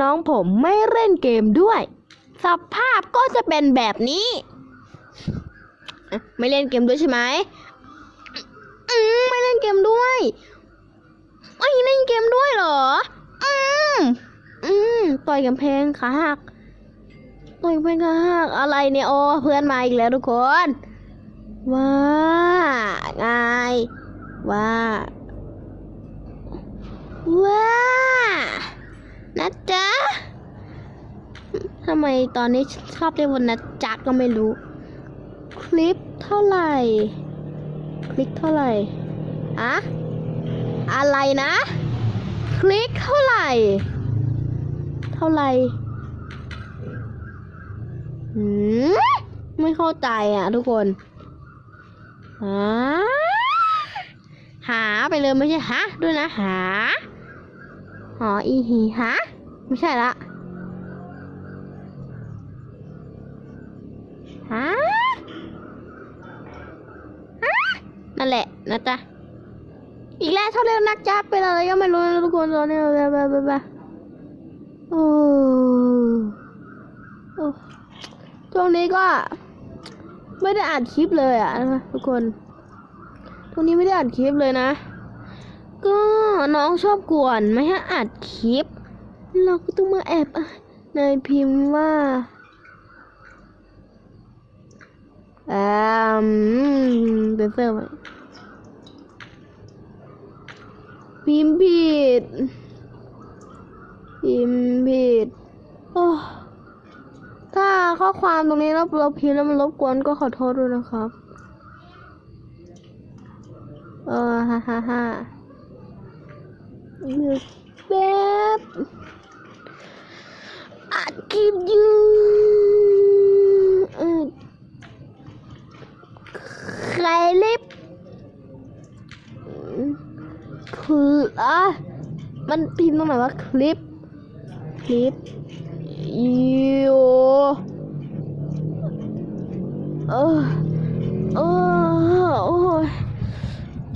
น้องผมไม่เล่นเกมด้วย สภาพก็จะเป็นแบบนี้ ไม่เล่นเกมด้วยใช่ไหมอืมไม่เล่นเกมด้วยไม่เล่นเกมด้วยเหรอ อืมอืมต่อยกำแพงขาหักต่อยกำแพงขาหักอะไรเนี่ยโอ้เพื่อนมาอีกแล้วทุกคนว่าไงว่าว้า นะจ๊ะทำไมตอนนี้ชอบเรียกว่านะจ๊ะก็ไม่รู้ คลิปเท่าไหร่ คลิกเท่าไหร่อะอะไรนะ คลิกเท่าไหร่ เท่าไหร่หืมไม่เข้าใจอะทุกคนหาหาไปเลยไม่ใช่หาด้วยนะหาหออีหีฮะ ไม่ใช่ละฮะฮะนั่นแหละนะจ๊ะอีกแล้วชอบเรียกนักจับเป็นอะไรก็ไม่รู้นะทุกคนตอนนี้แบบแบบแบบโอ้โอ้ช่วงนี้ก็ ไม่ได้อ่านคลิปเลยอะนะทุกคนช่วงนี้ไม่ได้อ่านคลิปเลยนะ ก็น้องชอบกวนไม่ให้อัดคลิป เราก็ต้องมาแอบนายพิมพ์ว่าอ่ามเป็นเซอร์ไว้พิมพ์ผิด พิมพ์ผิด โอ้ถ้าข้อความตรงนี้เราเราพิมพ์แล้วมันรบกวนก็ขอโทษด้วยนะครับ เออฮ่าฮ่าฮ่าหยุดแป๊บ อัดคลิปอยู่เออใครลิฟคืออะมันพิมพ์ตรงไหนว่าคลิป คลิปยูเออเออโอ้ย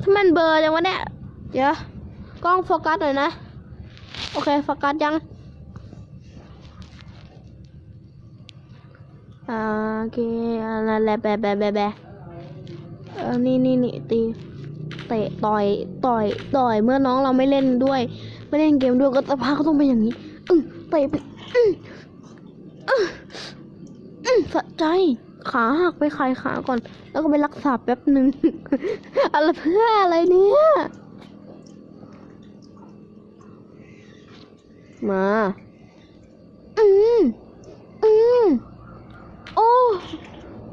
ถ้ามันเบอร์จังวะเนี่ย เดี๋ยว กล้องโฟกัสหน่อยนะ โอเค โฟกัสยัง อ่า โอเคอะไรแหละแบะแบะแบะแบะเออนี่นี่นี่ตีเตะต่อยต่อยต่อยเมื่อน้องเราไม่เล่นด้วย ไม่เล่นเกมด้วยก็สภาพก็ต้องเป็นอย่างนี้อึ้งเตะไปอึ้งอึ้งอึ้งสะใจขาหักไปคลายขาก่อน แล้วก็ไปรักษาแป๊บหนึ่งอะไรเพื่ออะไรเนี่ยมา อืม อืม โอ้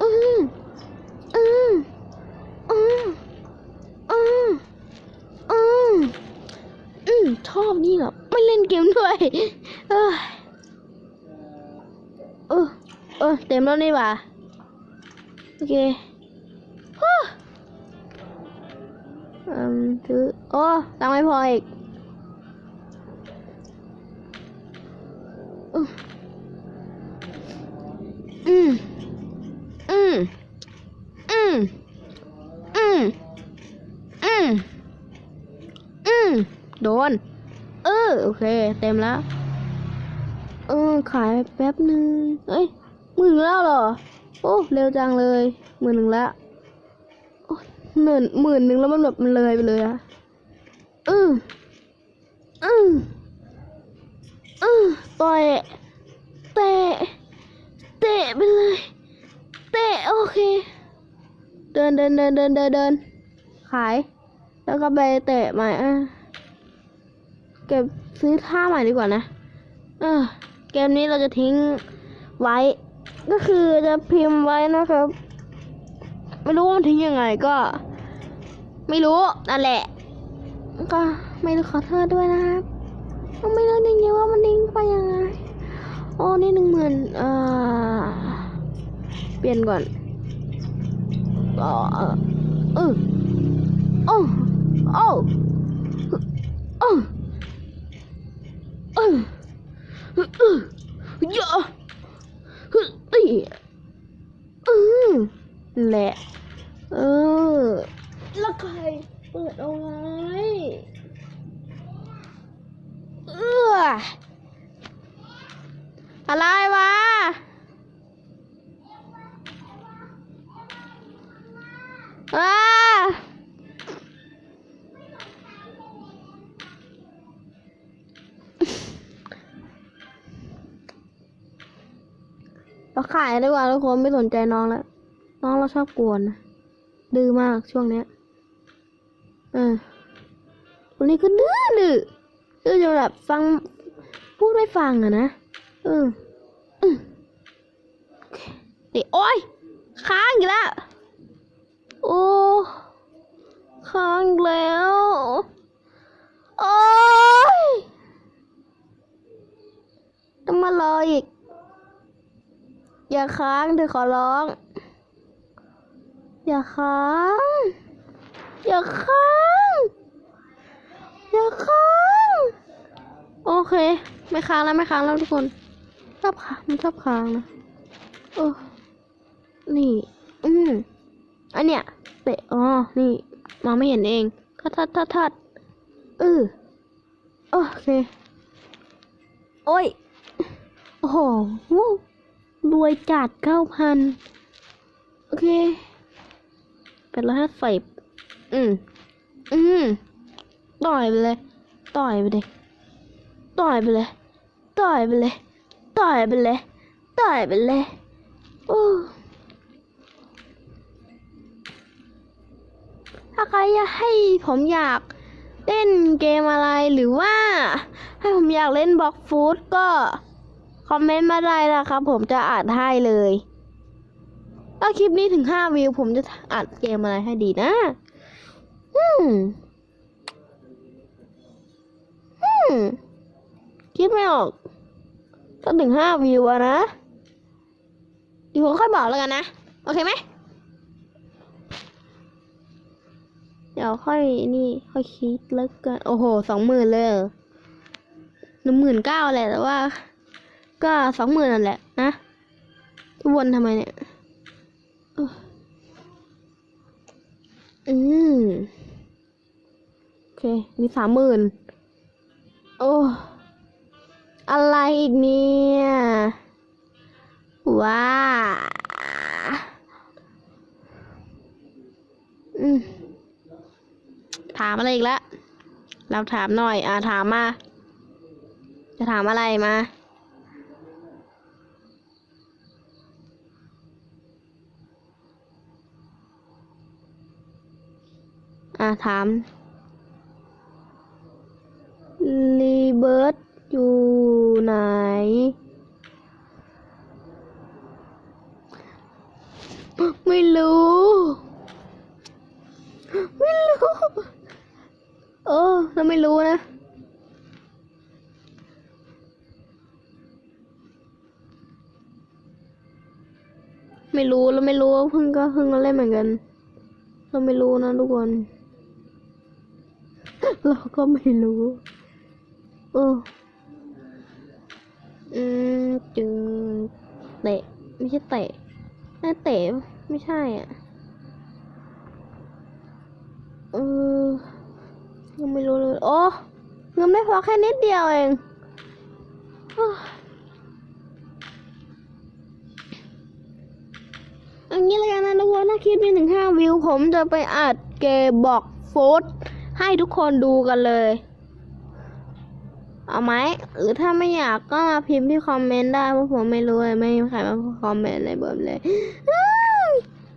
อืม อืม อืม อืม อืม อืม ชอบนี่เหรอ ไม่เล่น เกมด้วยเออเออเโอเค เต็มแล้ว เออ ขายแป๊บหนึ่งเอ้ยหมื่นแล้วเหรอ โอ้ เร็วจังเลยหมื่นหนึ่งแล้วหมื่นหมื่นหนึ่งแล้วมันแบบมันเลยไปเลยอะอืออืออือต่อยเตะเตะไปเลยเตะโอเค เดินเดินเดินเดินเดินเดินขาย แล้วก็ไปเตะใหม่อะ เก็บซื้อท่าใหม่ดีกว่านะ เออ เกมนี้เราจะทิ้งไว้ ก็คือจะพิมพ์ไว้นะครับ ไม่รู้ว่ามันทิ้งยังไงก็ ไม่รู้นั่นแหละ ก็ไม่รู้ขอโทษด้วยนะครับก็ไม่รู้จริงๆว่ามันทิ้งไปยังไงโอ้นี่หนึ่งหมื่นเอ่อเปลี่ยนก่อนก็เออเออโอ้โอ้โอ้อเออเออเยอะเฮ้ยเออแหละ เออ แล้วใครเปิดเอาไว้เอออะไร ขายดีกว่าทุกคนไม่สนใจน้องแล้ว น้องเราชอบกวนนะดื้อมากช่วงเนี้ยเออวันนี้ก็ดื้อดื้อดื้อจนแบบฟังพูดไม่ฟังอะนะเอออืมโอเดี๋ยวโอ๊ยค้างอีกแล้วโอ้ค้างแล้วโอ๊ยต้องมารออีก อย่าค้างเดี๋ยวขอร้อง อย่าค้าง อย่าค้าง อย่าค้าง โอเค ไม่ค้างแล้วไม่ค้างแล้วทุกคนชอบค้างมันชอบค้างนะโอ้นี่ อืมอันเนี้ยเตะอ๋อ นี่มองไม่เห็นเองทัดทัดทัดทัดเออโอเค โอ้ย โอ้โห รวยจัดเก้าพันโอเคเป็นร้อยห้าสิบอืม อืม ต่อยไปเลย ต่อยไปเลย ต่อยไปเลย ต่อยไปเลย ต่อยไปเลย ต่อยไปเลยโอ้ถ้าใครอยากให้ผมอยากเล่นเกมอะไรหรือว่า ให้ผมอยากเล่นบล็อกฟูดก็ อมเมนต์มาได้นะครับ ผมจะอ่านให้เลยถ้าคลิปนี้ถึงห้าวิว ผมจะอัดเกมอะไรให้ดีนะอืมอืมคิดไม่ออกถ้าถึงห้าวิวอะนะเดี๋ยวผมค่อยบอกแล้วกันนะ โอเคไหมเดี๋ยวค่อยนี่ค่อยคิดแล้วกัน โอ้โหสองหมื่นเลยหนึ่งหมื่นเก้าแหละแต่ว่า ก็สองหมื่นนั่นแหละนะวนทำไมเนี่ยอืมโอเค มีสามหมื่นโอ้อะไรอีกเนี่ยว้าอืมถามอะไรอีกล้วเราถามหน่อย อ่าถามมา จะถามอะไรมา ถาม รีเบิร์ตอยู่ไหน ไม่รู้ ไม่รู้ เออเราไม่รู้นะไม่รู้แล้วไม่รู้เพิ่งก็เพิ่งมาเล่นเหมือนกัน เราไม่รู้นะทุกคน เราก็ไม่รู้ โอ้อืมจึงเตะ ไม่ใช่เตะน่าเตะ ไม่ใช่อะ เออยังไม่รู้เลย โอ้เงินไม่พอแค่นิดเดียวเองอันนี้เลยกันนะทุกคนถ้าคลิปนี้ถึงห้าวิว ผมจะไปอัดเกมบอกโฟด ให้ทุกคนดูกันเลย เอาไหมหรือถ้าไม่อยากก็มาพิมพ์ที่คอมเมนต์ได้เพราะผมไม่รู้เลยไม่มีใครมาคอมเมนต์อะไรเบิ่มเลย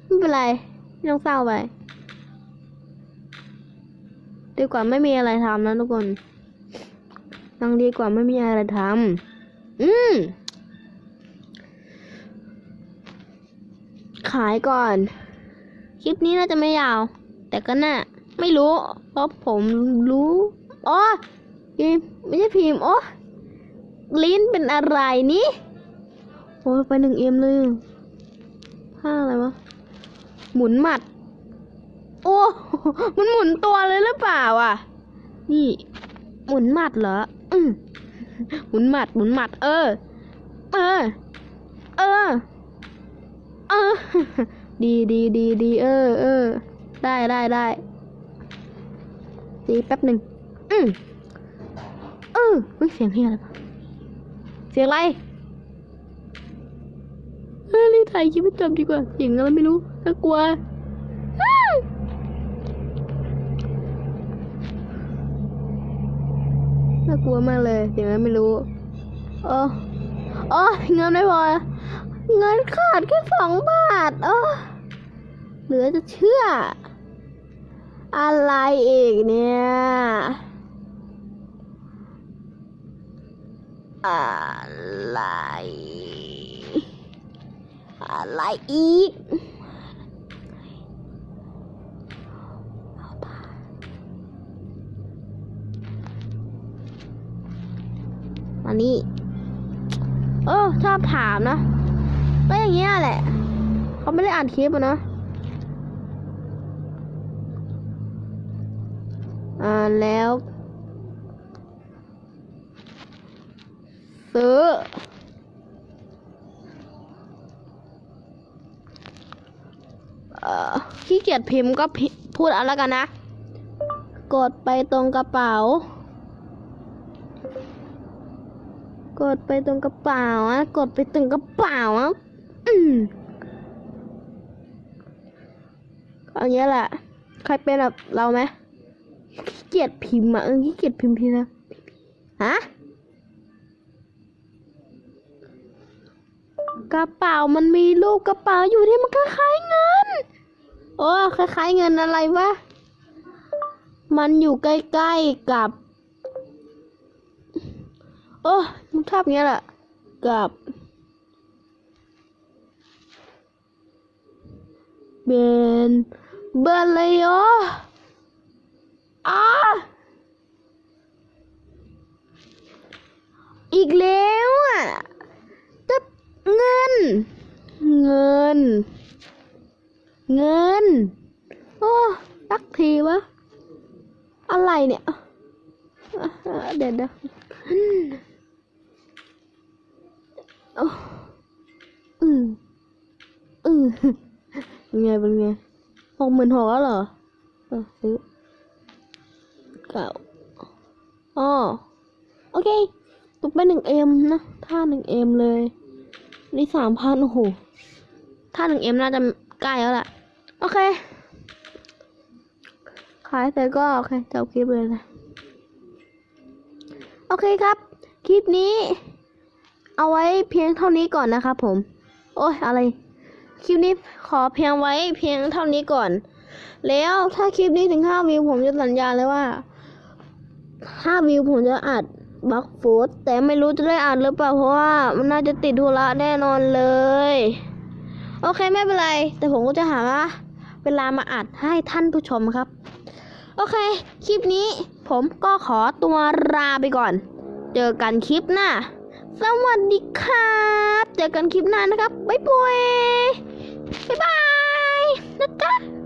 ไม่เป็นไรไม่ต้องเศร้าไปดีกว่าไม่มีอะไรทำนะทุกคนยังดีกว่าไม่มีอะไรทำอืม ขายก่อน คลิปนี้น่าจะไม่ยาว แต่ก็น่า ไม่รู้เพราะผมรู้อ๋อพิมไม่ใช่พิมพ์โอ้ลิ้นเป็นอะไรนี่โอ้ไปหนึ่งเอ็มเลยผ้าอะไรวะหมุนหมัด โอ้ มันหมุนตัวเลยหรือเปล่าอะ นี่ หมุนหมัดเหรออืมหมุนหมัดหมุนหมัด เออ เออ เออ เออ ดีดีดีดีเออเออได้ได้ได้ ดีแป๊บหนึ่งอืมเออเฮ้ยเสียงเฮียอะไรปะเสียงอะไรเฮ้ยรีบถ่ายคลิปไม่จบดีกว่าเสียงอะไรไม่รู้น่ากลัวอ้าวน่ากลัวมากเลยเสียงอะไรไม่รู้โอ้โอ้เงินไม่พอเงินขาดแค่สองบาทโอ้เหลือจะเชื่อ อะไรอีกเนี่ยอะไร อะไรอีกอันนี้ เออชอบถามนะก็อย่างเงี้ยแหละ เขาไม่ได้อ่านคลิปอะนะ อ่าแล้ว ซื้อ เอ่อขี้เกียจพิมพ์ก็พ,พูดเอาแล้วกันนะ กดไปตรงกระเป๋า กดไปตรงกระเป๋าอะกดไปตรงกระเป๋าอะอืมเอาเงี้ยแหละ ใครเป็นแบบเราไหม เกียจพิมพ์อะเออขี้เกียจพิมพ์ทีนะฮะกระเป๋ามันมีรูปกระเป๋าอยู่ที่มันคล้ายเงินโอ้คล้ายเงินอะไรวะมันอยู่ใกล้ๆกับ โอ้มันชอบอย่างเงี้ยแหละกับเบนเบนเลยเหรออ่า อีกแล้วอะจะเงิน เงิน เงิน โอ้สักทีวะ อะไรเนี่ย เดี๋ยวเดี๋ยวโอ้อืออือเป็นไง เป็นไงหกหมื่นหกแล้วเหรอออซื้อเก่าอ๋อโอเค ตกไปหนึ่งเอ็มนะ ท่าหนึ่งเอ็มเลย นี่สามพันโอ้โห ท่าหนึ่งเอ็มน่าจะใกล้แล้วแหละ โอเค ขายเสร็จก็ โอเคจบคลิปเลยนะ โอเคครับ คลิปนี้ เอาไว้เพียงเท่านี้ก่อนนะครับผม โอ้ยอะไร คลิปนี้ขอเพียงไว้เพียงเท่านี้ก่อน แล้วถ้าคลิปนี้ถึงห้าวิวผมจะสัญญาเลยว่าห้าวิวผมจะอัด บล็อกฟูดแต่ไม่รู้จะได้อัดหรือเปล่าเพราะว่ามันน่าจะติดธุระแน่นอนเลย โอเคไม่เป็นไร แต่ผมก็จะหาเวลามาอัดให้ท่านผู้ชมครับ โอเค คลิปนี้ผมก็ขอตัวลาไปก่อน เจอกันคลิปหน้า สวัสดีครับ เจอกันคลิปหน้านะครับ บ๊ายบาย บ๊ายบาย